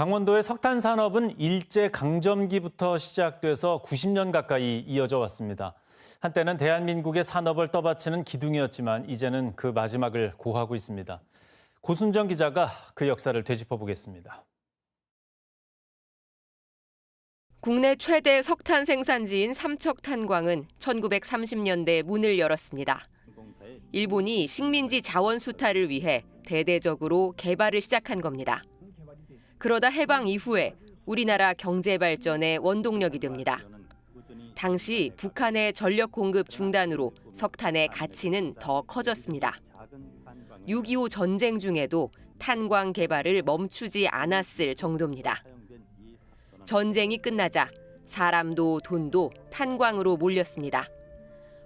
강원도의 석탄 산업은 일제 강점기부터 시작돼서 90년 가까이 이어져 왔습니다. 한때는 대한민국의 산업을 떠받치는 기둥이었지만 이제는 그 마지막을 고하고 있습니다. 고순정 기자가 그 역사를 되짚어 보겠습니다. 국내 최대 석탄 생산지인 삼척탄광은 1930년대 문을 열었습니다. 일본이 식민지 자원 수탈을 위해 대대적으로 개발을 시작한 겁니다. 그러다 해방 이후에 우리나라 경제 발전의 원동력이 됩니다. 당시 북한의 전력 공급 중단으로 석탄의 가치는 더 커졌습니다. 6.25 전쟁 중에도 탄광 개발을 멈추지 않았을 정도입니다. 전쟁이 끝나자 사람도 돈도 탄광으로 몰렸습니다.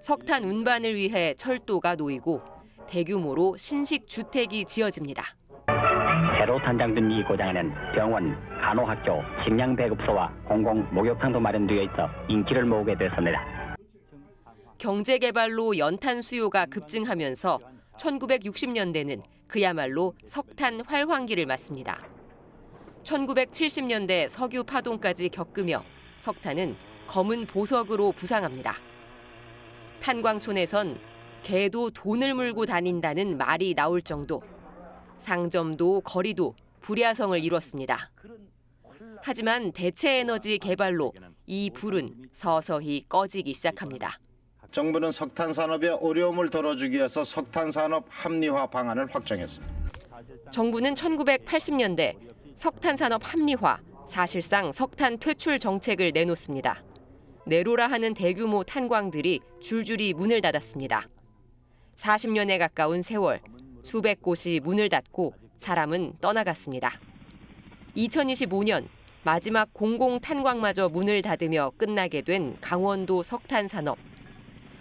석탄 운반을 위해 철도가 놓이고 대규모로 신식 주택이 지어집니다. 새로 탄장된 이 고장에는 병원, 간호학교, 식량배급소와 공공 목욕탕도 마련되어 있어 인기를 모으게 됐습니다. 경제 개발로 연탄 수요가 급증하면서 1960년대는 그야말로 석탄 활황기를 맞습니다. 1970년대 석유 파동까지 겪으며 석탄은 검은 보석으로 부상합니다. 탄광촌에선 개도 돈을 물고 다닌다는 말이 나올 정도. 상점도 거리도 불야성을 이뤘습니다. 하지만 대체 에너지 개발로 이 불은 서서히 꺼지기 시작합니다. 정부는 석탄 산업의 어려움을 덜어주기 위해서 석탄 산업 합리화 방안을 확정했습니다. 정부는 1980년대 석탄 산업 합리화, 사실상 석탄 퇴출 정책을 내놓습니다. 내로라 하는 대규모 탄광들이 줄줄이 문을 닫았습니다. 40년에 가까운 세월, 수백 곳이 문을 닫고 사람은 떠나갔습니다. 2025년 마지막 공공 탄광마저 문을 닫으며 끝나게 된 강원도 석탄 산업.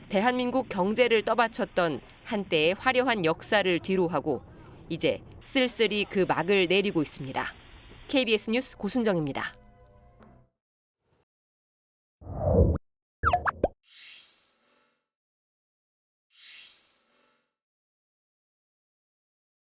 대한민국 경제를 떠받쳤던 한때의 화려한 역사를 뒤로하고 이제 쓸쓸히 그 막을 내리고 있습니다. KBS 뉴스 고순정입니다.